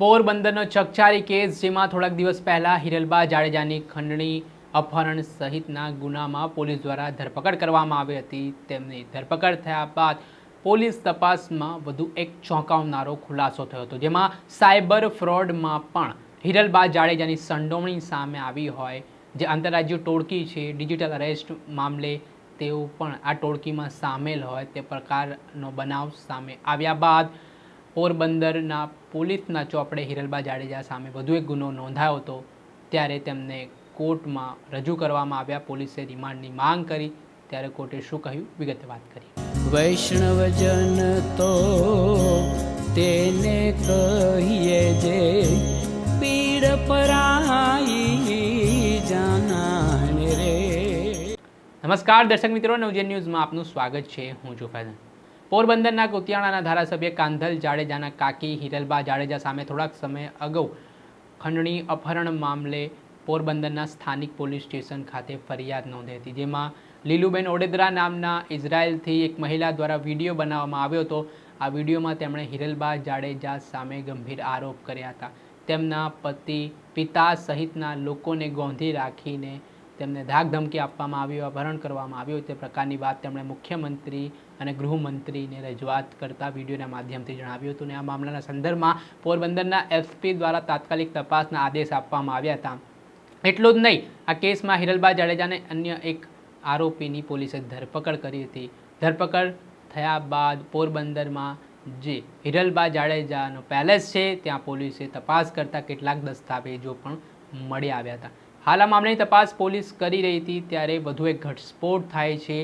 પોરબંદરનો ચકચારી case, જેમાં થોડાક દિવસ પહેલા હિરલબા જાડેજાની ખંડણી અપહરણ સહિતના ગુનામાં પોલીસ દ્વારા ધરપકડ કરવામાં આવી હતી. તેમની ધરપકડ થયા બાદ પોલીસ તપાસમાં વધુ એક ચોંકાવનારો ખુલાસો થયો હતો, જેમાં સાયબર ફ્રોડમાં પણ હિરલબા જાડેજાની સંડોવણી સામે આવી હોય, જે આંતરરાજ્ય ટોળકી છે, ડિજિટલ અરેસ્ટ મામલે તેઓ પણ આ ટોળકીમાં સામેલ હોય, તે પ્રકારનો બનાવ સામે આવ્યા બાદ પોરબંદરના પોલીસના ચોપડે હિરલબા જાડેજા સામે વધુ એક ગુનો નોંધાયો હતો ત્યારે તેમને કોર્ટમાં રજૂ કરવામાં આવ્યા. પોલીસે રિમાન્ડની માંગ કરી ત્યારે કોર્ટે શું કહ્યું? વિગતે વાત કરી વૈષ્ણવજન તો તેને કહીએ જે પીડ પરાઈ જાનાને રે. નમસ્કાર દર્શક મિત્રો નવજન ન્યૂઝમાં આપનું સ્વાગત છે. હું છું ફૈઝન. પોરબંદરના કુતિયાણાના ધારાસભ્ય કાંધલ જાડેજાના કાકી હિરલબા જાડેજા સામે થોડાક સમય અગાઉ ખંડણી અપહરણ મામલે પોરબંદરના સ્થાનિક પોલીસ સ્ટેશન ખાતે ફરિયાદ નોંધી હતી, જેમાં લીલુબેન ઓડેદરા નામના ઇઝરાયલથી એક મહિલા દ્વારા વીડિયો બનાવવામાં આવ્યો હતો. આ વિડીયોમાં તેમણે હિરલબા જાડેજા સામે ગંભીર આરોપ કર્યા હતા. તેમના પતિ, પિતા સહિતના લોકોને ગોંધી રાખીને તેમને ધાક ધમકી આપવામાં આવ્યું અપહરણ કરવામાં આવ્યું તે પ્રકારની વાત તેમણે મુખ્યમંત્રી અને ગૃહમંત્રીને રજૂઆત કરતા વિડીયોના માધ્યમથી જણાવ્યું હતું અને આ મામલાના સંદર્ભમાં પોરબંદરના એસપી દ્વારા તાત્કાલિક તપાસના આદેશ આપવામાં આવ્યા હતા. એટલું જ નહીં, આ કેસમાં હિરલબા જાડેજાને અન્ય એક આરોપીની પોલીસે ધરપકડ કરી હતી. ધરપકડ થયા બાદ પોરબંદરમાં જે હિરલબા જાડેજાનો પેલેસ છે, ત્યાં પોલીસે તપાસ કરતા કેટલાક દસ્તાવેજો પણ મળી આવ્યા હતા. હાલ આ મામલાની તપાસ પોલીસ કરી રહી હતી, ત્યારે વધુ એક ઘટસ્ફોટ થાય છે.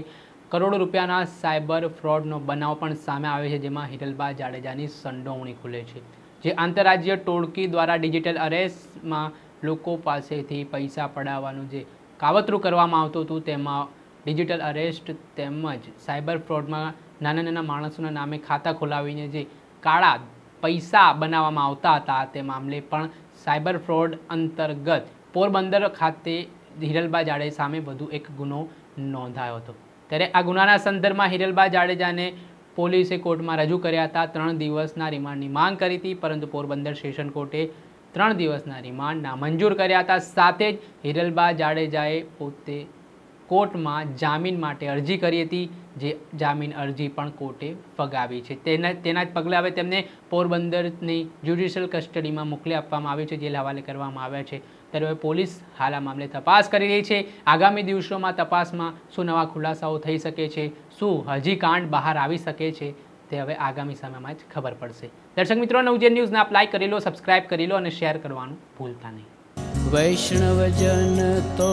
કરોડો રૂપિયાના સાયબર ફ્રોડનો બનાવ પણ સામે આવે છે, જેમાં હિરલબા જાડેજાની સંડોવણી ખુલે છે. જે આંતરરાજ્ય ટોળકી દ્વારા ડિજિટલ અરેસ્ટમાં લોકો પાસેથી પૈસા પડાવવાનું જે કાવતરું કરવામાં આવતું હતું, તેમાં ડિજિટલ અરેસ્ટ તેમજ સાયબર ફ્રોડમાં નાના નાના માણસોના નામે ખાતા ખોલાવીને જે કાળા પૈસા બનાવવામાં આવતા હતા, તે મામલે પણ સાયબર ફ્રોડ અંતર્ગત પોરબંદર ખાતે હિરલબા જાડેજા સામે વધુ એક ગુનો નોંધાયો હતો. ત્યારે આ ગુનાના સંદર્ભમાં હિરલબા જાડેજાને પોલીસે કોર્ટમાં રજૂ કર્યા હતા. ત્રણ દિવસના રિમાન્ડની માંગ કરી હતી, પરંતુ પોરબંદર સેશન કોર્ટે ત્રણ દિવસના રિમાન્ડ નામંજૂર કર્યા હતા. સાથે જ હિરલબા જાડેજાએ પોતે કોર્ટમાં જામીન માટે અરજી કરી હતી, જે જામીન અરજી પણ કોર્ટે ફગાવી છે. તેના તેના જ પગલે હવે તેમને પોરબંદરની જ્યુડિશિયલ કસ્ટડીમાં મોકલી આપવામાં આવ્યું છે, જેલ હવાલે કરવામાં આવ્યા છે. ત્યારે હવે પોલીસ હાલ આ મામલે તપાસ કરી રહી છે. આગામી દિવસોમાં તપાસમાં શું નવા ખુલાસાઓ થઈ શકે છે, શું હજી કાંડ બહાર આવી શકે છે, તે હવે આગામી સમયમાં જ ખબર પડશે. દર્શક મિત્રો નવજે ન્યૂઝને આપ લાઈક કરી લો, સબસ્ક્રાઇબ કરી લો અને શેર કરવાનું ભૂલતા નહીં. વૈષ્ણવજન તો